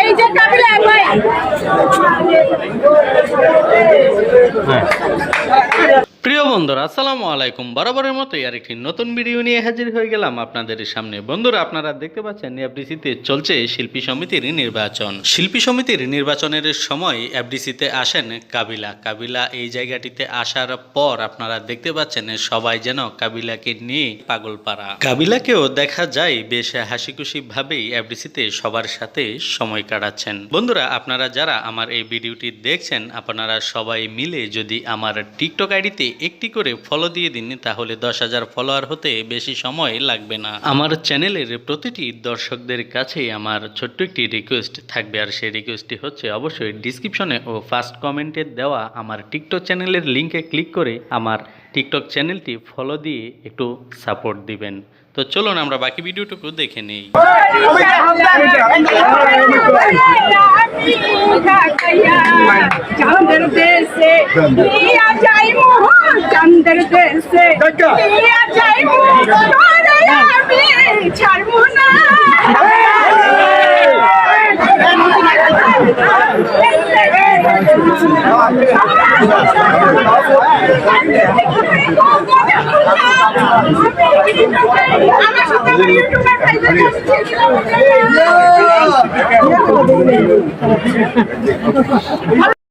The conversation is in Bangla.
এই যে কাবিলা ভাই। প্রিয় বন্ধুরা, আসসালামু আলাইকুম। বরাবরের মতোই আরেকটি নতুন ভিডিও নিয়ে হাজির হয়ে গেলাম আপনাদের সামনে। বন্ধুরা, আপনারা দেখতে পাচ্ছেন এফডিসিতে চলছে শিল্পী সমিতির নির্বাচন। শিল্পী সমিতির নির্বাচনের সময় এফডিসিতে আসেন কাবিলা। কাবিলা এই জায়গাটিতে আসার পর আপনারা দেখতে পাচ্ছেন সবাই যেন কাবিলাকে নিয়ে পাগল পাড়া কাবিলাকেও দেখা যায় বেশ হাসি খুশি ভাবেই এফডিসিতে সবার সাথে সময় কাটাচ্ছেন। বন্ধুরা, আপনারা যারা আমার এই ভিডিওটি দেখছেন, আপনারা সবাই মিলে যদি আমার টিকটক আইডিতে একটি করে ফলো দিয়ে দিন তাহলে দশ হাজার ফলোয়ার হতে বেশি সময় লাগবে না। আমার চ্যানেলের প্রতিটি দর্শকদের কাছে আমার ছোট্ট একটি রিকোয়েস্ট থাকবে আর সেই রিকোয়েস্টটি হচ্ছে অবশ্যই ডিসক্রিপশনে ও ফার্স্ট কমেন্টে দেওয়া আমার টিকটক চ্যানেলের লিঙ্কে ক্লিক করে আমার টিকটক চ্যানেলটি ফলো দিয়ে একটু সাপোর্ট দিবেন। তো চলুন আমরা বাকি ভিডিওটুকু দেখে নিই। যাই মোহন। চাঁদের দেশে দিয়া যাই মোহন আমি ছাড়বো না। আমার সাথে ইউটিউবার ভাইদের